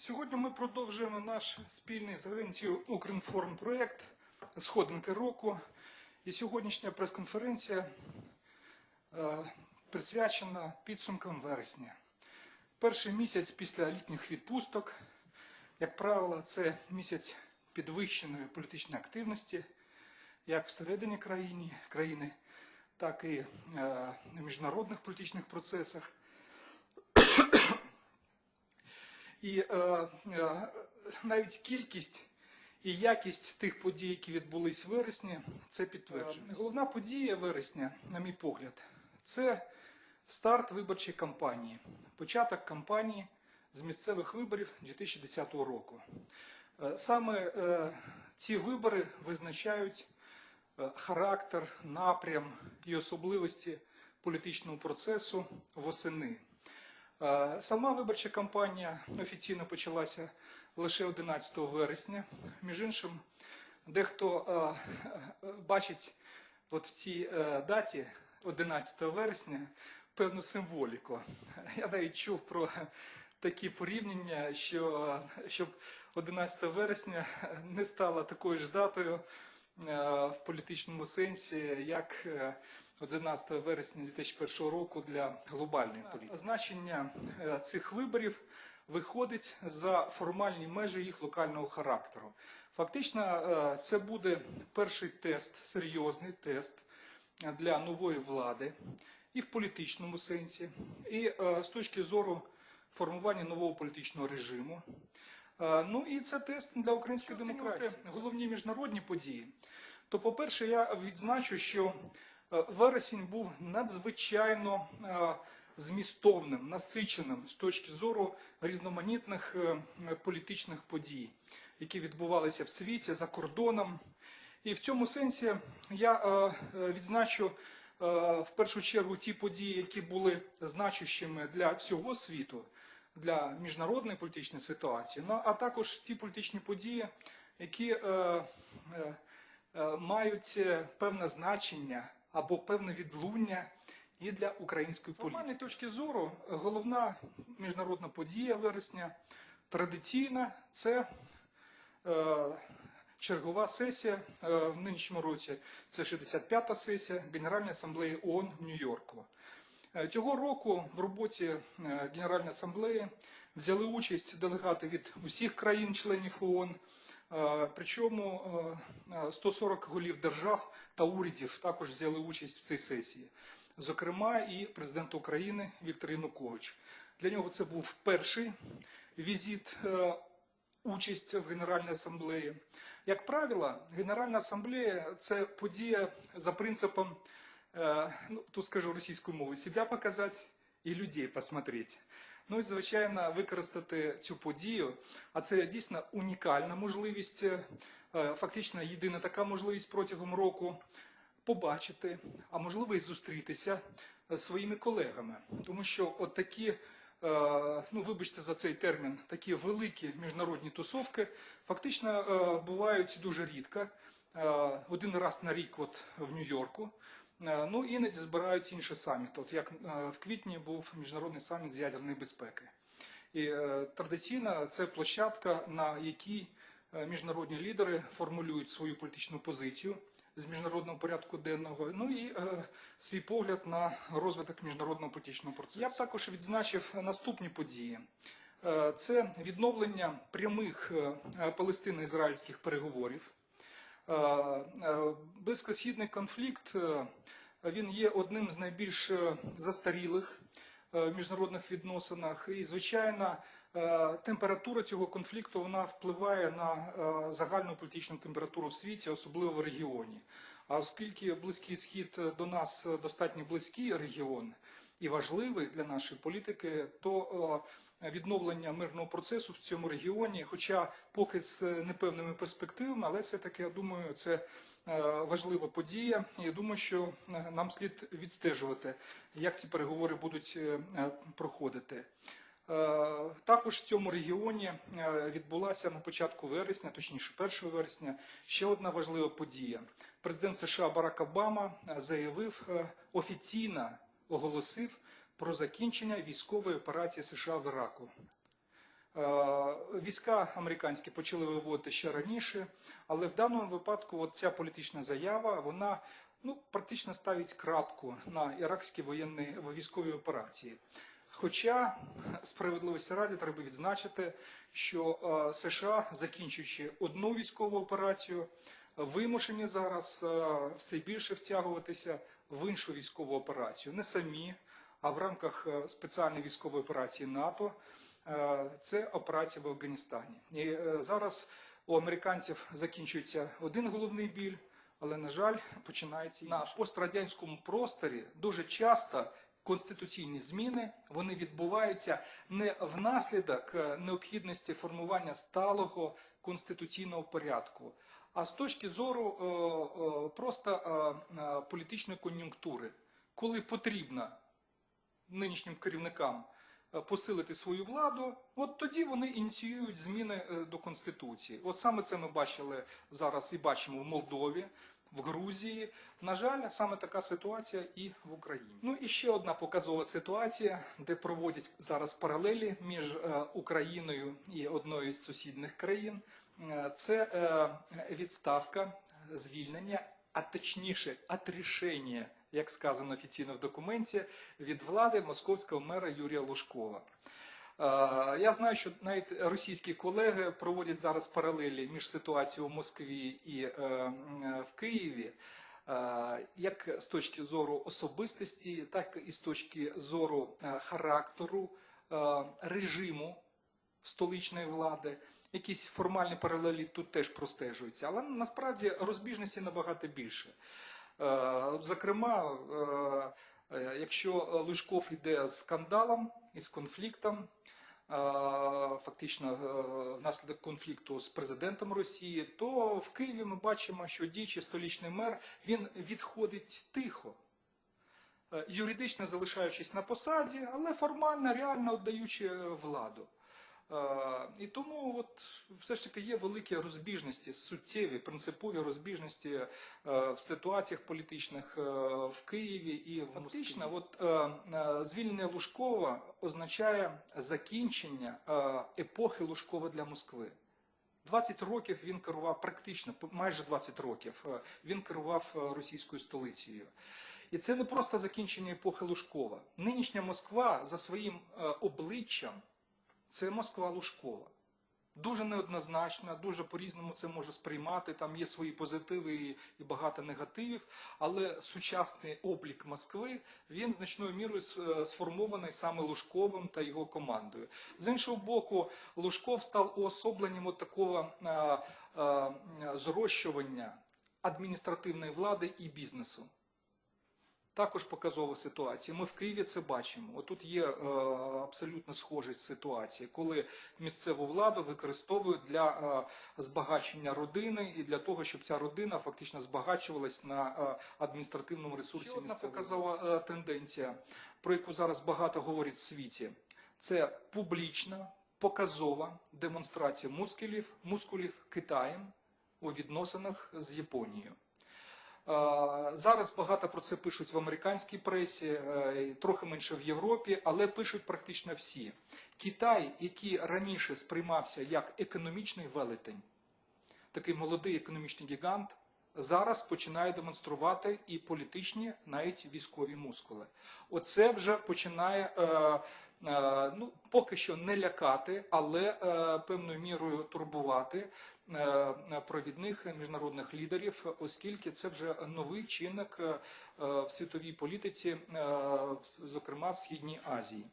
Сьогодні ми продовжуємо наш спільний з агенцією Укрінформ проєкт Сходинки року. І сьогоднішня прес-конференція е, присвячена підсумкам вересня. Перший місяць після літніх відпусток, як правило, це місяць підвищеної політичної активності, як всередині країни, так і е, в міжнародних політичних процесах. І е, е, навіть кількість і якість тих подій, які відбулись в вересні, це підтверджує. Головна подія вересня, на мій погляд, це старт виборчої кампанії, початок кампанії з місцевих виборів 2010 року. Е, Саме е, ці вибори визначають е, характер, напрям і особливості політичного процесу восени. Сама виборча кампанія офіційно почалася лише 11 вересня. Між іншим, дехто бачить от в цій е, даті 11 вересня певну символіку. Я навіть чув про такі порівняння, що щоб 11 вересня не стала такою ж датою в політичному сенсі, як е, 11 вересня 2001 року для глобальної політики. Значення е, цих виборів виходить за формальні межі їх локального характеру. Фактично, е, це буде перший тест, серйозний тест для нової влади і в політичному сенсі, і е, з точки зору формування нового політичного режиму. Е, Ну і це тест для української демократії. Головні міжнародні події. То, по-перше, я відзначу, що е, вересень був надзвичайно е, змістовним, насиченим з точки зору різноманітних політичних подій, які відбувалися в світі за кордоном. І в цьому сенсі я відзначу в першу чергу ті події, які були значущими для всього світу, для міжнародної політичної ситуації, ну а також ті політичні події, які е, е, е, мають певне значення або певне відлуння і для української політики. З формальної точки зору головна міжнародна подія вересня традиційна це е, чергова сесія е, в нинішньому році. Це 65-та сесія Генеральної асамблеї ООН в Нью-Йорку. Е, Цього року в роботі е, Генеральної асамблеї взяли участь делегати від усіх країн-членів ООН. Е, Причому е, е, 140 голів держав та урядів також взяли участь в цій сесії. Зокрема, і президент України Віктор Янукович. Для нього це був перший візит, участь в Генеральній асамблеї. Як правило, Генеральна асамблея це подія за принципом, ну тут скажу російською мовою, себе показати і людей посмотреть. Ну і звичайно використати цю подію. А це дійсно унікальна можливість, е, фактично єдина така можливість протягом року побачити, а можливо і зустрітися з своїми колегами. Тому що от такі, е, ну вибачте за цей термін, такі великі міжнародні тусовки фактично е, бувають дуже рідко. Один раз на рік от в Нью-Йорку. Е, Ну, іноді збирають інші саміти. От як е, в квітні був міжнародний саміт з ядерної безпеки. І е, традиційно це площадка, на якій міжнародні лідери формулюють свою політичну позицію з міжнародного порядку денного, ну і свій погляд на розвиток міжнародного політичного процесу. Я б також відзначив наступні події. Це відновлення прямих палестино-ізраїльських переговорів. Е, е, Близькосхідний конфлікт е, він є одним з найбільш застарілих в міжнародних відносинах. І, звичайно, температура цього конфлікту вона впливає на загальну політичну температуру в світі, особливо в регіоні. А оскільки Близький Схід до нас достатньо близький регіон і важливий для нашої політики, то е, відновлення мирного процесу в цьому регіоні, хоча поки з е, непевними перспективами, але все-таки я думаю, це е, важлива подія. Я думаю, що нам слід відстежувати, як ці переговори будуть проходити. Також в цьому регіоні відбулася на початку вересня, точніше 1 вересня, ще одна важлива подія. Президент США Барак Обама заявив офіційно оголосив про закінчення військової операції США в Іраку. Е, Війська американські почали виводити ще раніше, але в даному випадку от ця політична заява вона ну, практично ставить крапку на іракській воєнній військовій операції. Хоча справедливості раді треба відзначити, що е, США, закінчуючи одну військову операцію, вимушені зараз е, все більше втягуватися в іншу військову операцію. Не самі, а в рамках е, спеціальної військової операції НАТО. Е, Це операція в Афганістані. І е, зараз у американців закінчується один головний біль, але на жаль, починається на пострадянському просторі дуже часто. Конституційні зміни вони відбуваються не внаслідок необхідності формування сталого конституційного порядку, а з точки зору е, е, просто е, політичної кон'юнктури, коли потрібно нинішнім керівникам посилити свою владу, от тоді вони ініціюють зміни до конституції. От саме це ми бачили зараз і бачимо в Молдові. В Грузії, на жаль, саме така ситуація і в Україні. Ну і ще одна показова ситуація, де проводять зараз паралелі між Україною і одною з сусідніх країн. Е, Це е, відставка, звільнення, а точніше, отрішення, як сказано офіційно в документі, від влади московського мера Юрія Лужкова. Е, Я знаю, що навіть російські колеги проводять зараз паралелі між ситуацією в Москві і в Києві, як з точки зору особистості, так і з точки зору характеру, режиму столичної влади. Якісь формальні паралелі тут теж простежуються, але насправді розбіжності набагато більше. Е, Зокрема, е, е, якщо Лужков йде з скандалом і з конфліктом, фактично внаслідок конфлікту з президентом Росії, то в Києві ми бачимо, що діючий столичний мер він відходить тихо. Юридично залишаючись на посаді, але формально реально віддаючи владу. Е, І тому от все ж таки є великі розбіжності, суттєві, принципові розбіжності е, в ситуаціях політичних е, в Києві і в Москві. От, звільнення Лужкова означає закінчення епохи Лужкова для Москви. 20 років він керував практично, майже 20 років він керував російською столицею. І це не просто закінчення епохи Лужкова. Нинішня Москва за своїм обличчям це Москва Лужкова. Дуже неоднозначна, дуже по-різному це може сприймати. Там є свої позитиви і, багато негативів. Але сучасний облік Москви він значною мірою е, сформований саме Лужковим та його командою. З іншого боку, Лужков став уособленням от такого е, е, зрощування адміністративної влади і бізнесу. Також показова ситуація. Ми в Києві це бачимо. Отут є е, абсолютно схожість ситуації, коли місцеву владу використовують для е, збагачення родини і для того, щоб ця родина фактично збагачувалась на е, адміністративному ресурсі. Ще одна показова е, тенденція, про яку зараз багато говорять в світі. Це публічна, показова демонстрація мускулів, мускулів Китаєм у відносинах з Японією. Зараз багато про це пишуть в американській пресі, е, трохи менше в Європі, але пишуть практично всі. Китай, який раніше сприймався як економічний велетень, такий молодий економічний гігант, зараз починає демонструвати і політичні, навіть військові мускули. Оце вже починає. е, е, Ну, поки що не лякати, але певною мірою турбувати провідних міжнародних лідерів, оскільки це вже новий чинник е, е, в світовій політиці, е, зокрема в Східній Азії.